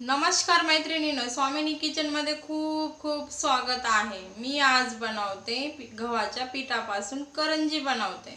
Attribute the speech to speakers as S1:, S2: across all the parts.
S1: नमस्कार मैत्रिणीनं स्वामिनी किचनमध्ये खूप खूप स्वागत आहे. मी आज बनवते गव्हाच्या पिठापासून करंजी बनवते.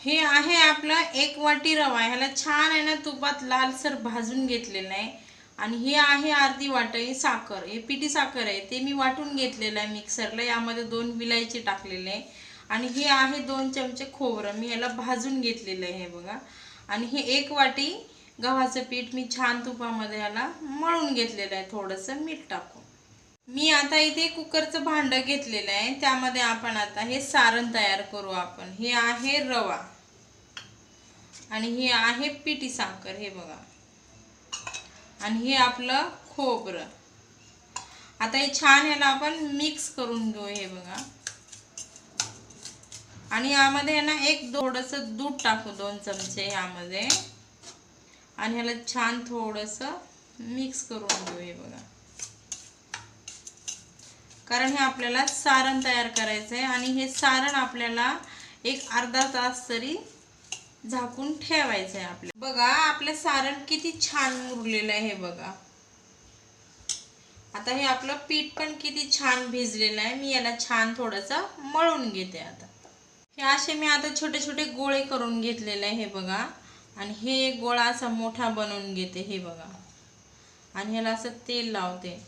S1: हे आहे आपलं एक वाटी रवा. ह्याला छान आहे ना तुपात लालसर भाजून घेतलेलं आहे. आणि हे आहे अर्धी वाटी साखर. हे पिठी साखर आहे. ते मी वाटून घेतलेलं आहे मिक्सरला यामध्ये दोन विलायची टाकलेले आहे. आणि हे आहे दोन चमचे खोबरं. मी याला भाजून घेतलेलं आहे हे बघा. आणि हे एक वाटी गव्हाचं पीठ मी छान तुपामध्ये याला मळून घेतलेलं आहे थोडंसं मीठ टाकून. मी आता इथे कुकरचं भांडं घेतलेलं आहे. त्यामध्ये आपण आता हे सारण तयार करू आपण. हे आहे रवा. आणि हे आहे पिठी साखर हे बघा. आणि हे आपलं खोबरं. आता हे छान ह्याला आपण मिक्स करून घेऊ हे बघा. आणि यामध्ये ना एक थोडंसं दूध टाकू दोन चमचे यामध्ये. आणि ह्याला छान थोडंसं मिक्स करून घेऊ हे बघा. कारण हे आपल्याला सारण तयार करायचं आहे आणि हे सारण आपल्याला एक अर्धा तास तरी झाकून ठेवायचं आहे आपल्या बघा आपलं सारण किती छान मुरलेलं आहे हे बघा. आता हे आपलं पीठ पण किती छान भिजलेलं आहे. मी याला छान थोडंसं मळून घेते आता. हे असे मी आता छोटे छोटे गोळे करून घेतलेले आहे हे बघा. आणि हे एक गोळा असा मोठा बनवून घेते हे बघा. आणि ह्याला असं तेल लावते.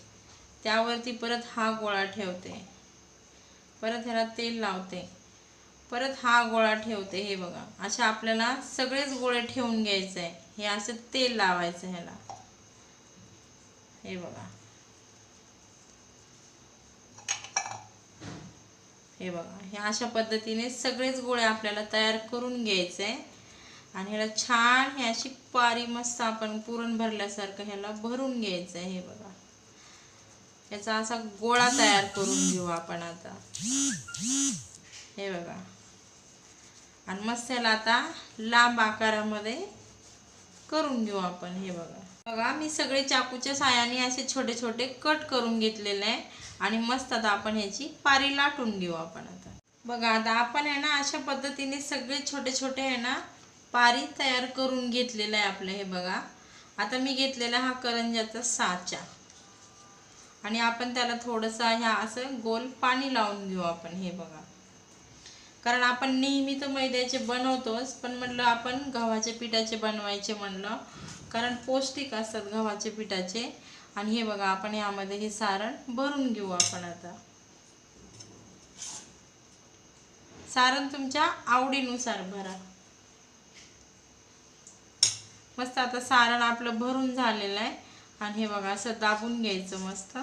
S1: त्यावरती परत हा गोळा ठेवते. परत ह्याला तेल लावते. परत हा गोळा ठेवते हे बघा. अशा आपल्याला सगळेच गोळे ठेवून घ्यायचं आहे हे असं तेल लावायचं ह्याला. हे बघा. हे बघा. हे अशा पद्धतीने सगळेच गोळे आपल्याला तयार करून घ्यायचे आहे आणि ह्याला छान हे अशी पारी मस्त आपण पुरण भरल्यासारखं ह्याला भरून घ्यायचं आहे हे बघा. याचा असा गोळा तयार करून घेऊ आपण आता. हे बघा. आणि मस्त ह्याला आता लांब आकारामध्ये करून घेऊ आपण हे बघा. बघा मी सगळे चाकूच्या सायाने असे छोटे छोटे कट करून घेतलेले आहे. आणि मस्त आता आपण ह्याची पारी लाटून घेऊ आपण आता. बघा आता आपण आहे ना अशा पद्धतीने सगळे छोटे छोटे आहे ना पारी तयार करून घेतलेलं आहे आपलं हे बघा. आता मी घेतलेला हा करंजाचा साचा. आणि आपण त्याला थोडंसं ह्या असं गोल पाणी लावून घेऊ आपण हे बघा. कारण आपण नेहमी तर मैद्याचे बनवतोच पण म्हटलं आपण गव्हाच्या पिठाचे बनवायचे म्हणलं. कारण पौष्टिक असतात गव्हाचे पिठाचे. आणि हे बघा आपण यामध्ये हे सारण भरून घेऊ आपण आता. सारण तुमच्या आवडीनुसार भरा. मस्त आता सारण आपलं भरून झालेलं आहे. आणि हे बघा असं दाबून घ्यायचं मस्त.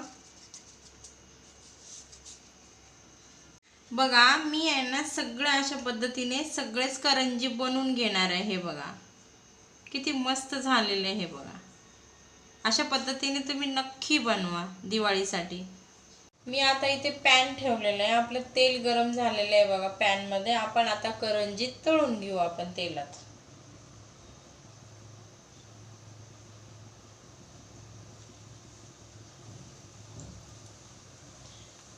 S1: बघा मी आहे ना सगळ्या अशा पद्धतीने सगळेच करंजी बनवून घेणार आहे हे बघा. किती मस्त झालेले आहे हे बघा. अशा पद्धतीने तुम्ही नक्की बनवा दिवाळीसाठी. मी आता इथे पॅन ठेवलेलं आहे. आपलं तेल गरम झालेलं आहे बघा पॅनमध्ये. आपण आता करंजी तळून घेऊ आपण तेलात.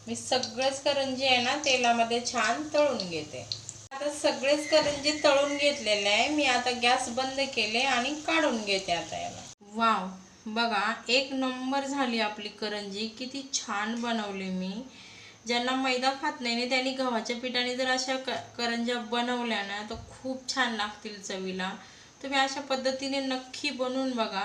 S1: मी सगळेच करंजी आहे ना तेलामध्ये छान तळून घेते. आता सगळेच करंजी तळून घेतलेले आहे. मी आता गॅस बंद केले आणि काढून घेते आता याला. वाव बघा एक नंबर झाली आपली करंजी. किती छान बनवली मी. ज्यांना मैदा खात नाही ना त्यांनी गव्हाच्या पिठाने जर अशा क करंज्या बनवल्या ना तर खूप छान लागतील चवीला. तुम्ही अशा पद्धतीने नक्की बनवून बघा.